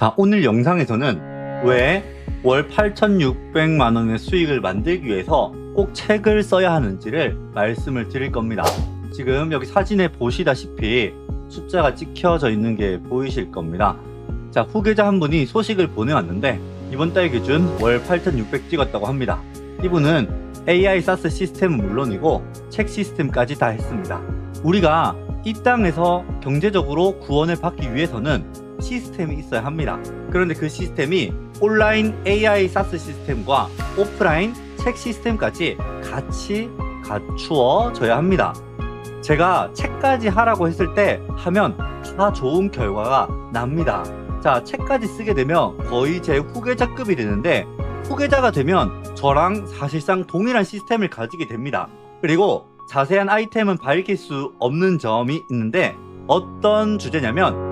자, 오늘 영상에서는 왜 월 8,600만 원의 수익을 만들기 위해서 꼭 책을 써야 하는지를 말씀을 드릴 겁니다. 지금 여기 사진에 보시다시피 숫자가 찍혀져 있는 게 보이실 겁니다. 자, 후계자 한 분이 소식을 보내왔는데 이번 달 기준 월 8,600 찍었다고 합니다. 이분은 AI 사스 시스템은 물론이고 책 시스템까지 다 했습니다. 우리가 이 땅에서 경제적으로 구원을 받기 위해서는 시스템이 있어야 합니다. 그런데 그 시스템이 온라인 AI 사스 시스템과 오프라인 책 시스템까지 같이 갖추어져야 합니다. 제가 책까지 하라고 했을 때 하면 다 좋은 결과가 납니다. 자, 책까지 쓰게 되면 거의 제 후계자급이 되는데 후계자가 되면 저랑 사실상 동일한 시스템을 가지게 됩니다. 그리고 자세한 아이템은 밝힐 수 없는 점이 있는데 어떤 주제냐면 어,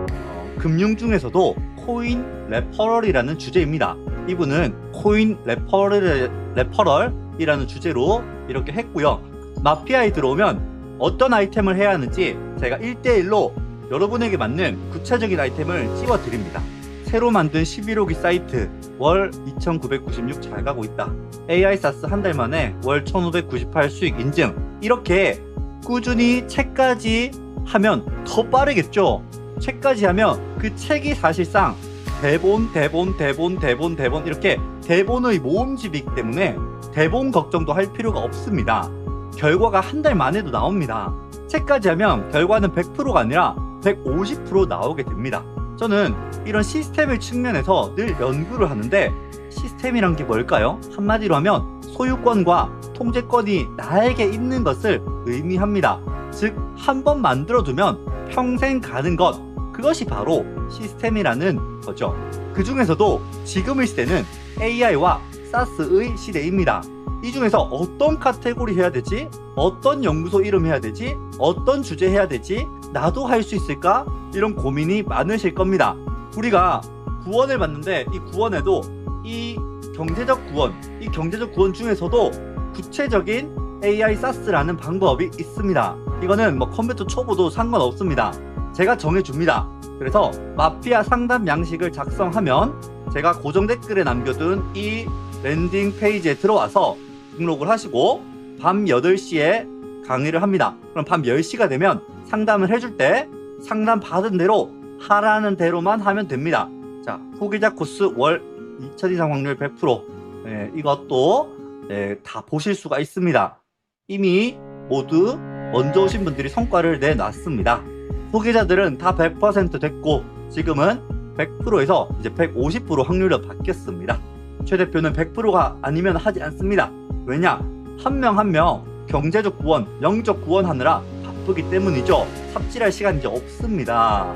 금융 중에서도 코인 레퍼럴이라는 주제입니다. 이분은 코인 레퍼럴, 레퍼럴이라는 주제로 이렇게 했고요. 마피아에 들어오면 어떤 아이템을 해야 하는지 제가 1대1로 여러분에게 맞는 구체적인 아이템을 찝어 드립니다. 새로 만든 11호기 사이트 월 2996 잘 가고 있다. AI 사스 한 달 만에 월 1598 수익 인증. 이렇게 꾸준히 책까지 하면 더 빠르겠죠. 책까지 하면 그 책이 사실상 대본, 대본, 대본, 대본, 대본 이렇게 대본의 모음집이기 때문에 대본 걱정도 할 필요가 없습니다. 결과가 한 달 만에도 나옵니다. 책까지 하면 결과는 100%가 아니라 150% 나오게 됩니다. 저는 이런 시스템의 측면에서 늘 연구를 하는데 시스템이란 게 뭘까요? 한마디로 하면 소유권과 통제권이 나에게 있는 것을 의미합니다. 즉, 한 번 만들어두면 평생 가는 것. 그것이 바로 시스템이라는 거죠. 그 중에서도 지금의 시대는 AI와 사스의 시대입니다. 이 중에서 어떤 카테고리 해야 되지? 어떤 연구소 이름 해야 되지? 어떤 주제 해야 되지? 나도 할 수 있을까? 이런 고민이 많으실 겁니다. 우리가 구원을 받는데 이 구원에도 이 경제적 구원, 이 경제적 구원 중에서도 구체적인 AI 사스라는 방법이 있습니다. 이거는 뭐 컴퓨터 초보도 상관없습니다. 제가 정해줍니다. 그래서 마피아 상담 양식을 작성하면 제가 고정 댓글에 남겨둔 이 랜딩 페이지에 들어와서 등록을 하시고 밤 8시에 강의를 합니다. 그럼 밤 10시가 되면 상담을 해줄 때 상담 받은 대로 하라는 대로만 하면 됩니다. 자, 후기자 코스 월 2천 이상 확률 100% 예, 이것도 예, 다 보실 수가 있습니다. 이미 모두 먼저 오신 분들이 성과를 내놨습니다. 후기자들은 다 100% 됐고 지금은 100%에서 이제 150% 확률로 바뀌었습니다. 최 대표는 100%가 아니면 하지 않습니다. 왜냐? 한명 한 명 경제적 구원, 영적 구원하느라 바쁘기 때문이죠. 삽질할 시간이 없습니다.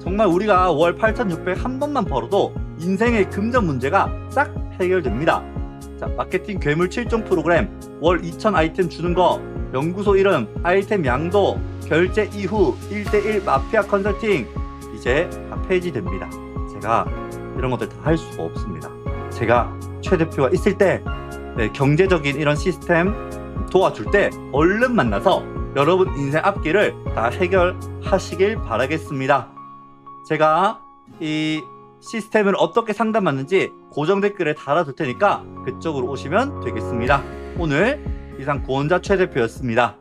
정말 우리가 월 8,600 한 번만 벌어도 인생의 금전 문제가 싹 해결됩니다. 자, 마케팅 괴물 7종 프로그램 월 2,000 아이템 주는 거, 연구소 이름, 아이템 양도, 결제 이후 1대1 마피아 컨설팅 이제 다 폐지됩니다. 제가 이런 것들 다 할 수가 없습니다. 제가 최 대표가 있을 때 네, 경제적인 이런 시스템 도와줄 때 얼른 만나서 여러분 인생 앞길을 다 해결하시길 바라겠습니다. 제가 이 시스템을 어떻게 상담하는지 고정 댓글에 달아둘 테니까 그쪽으로 오시면 되겠습니다. 오늘 이상 구원자 최 대표였습니다.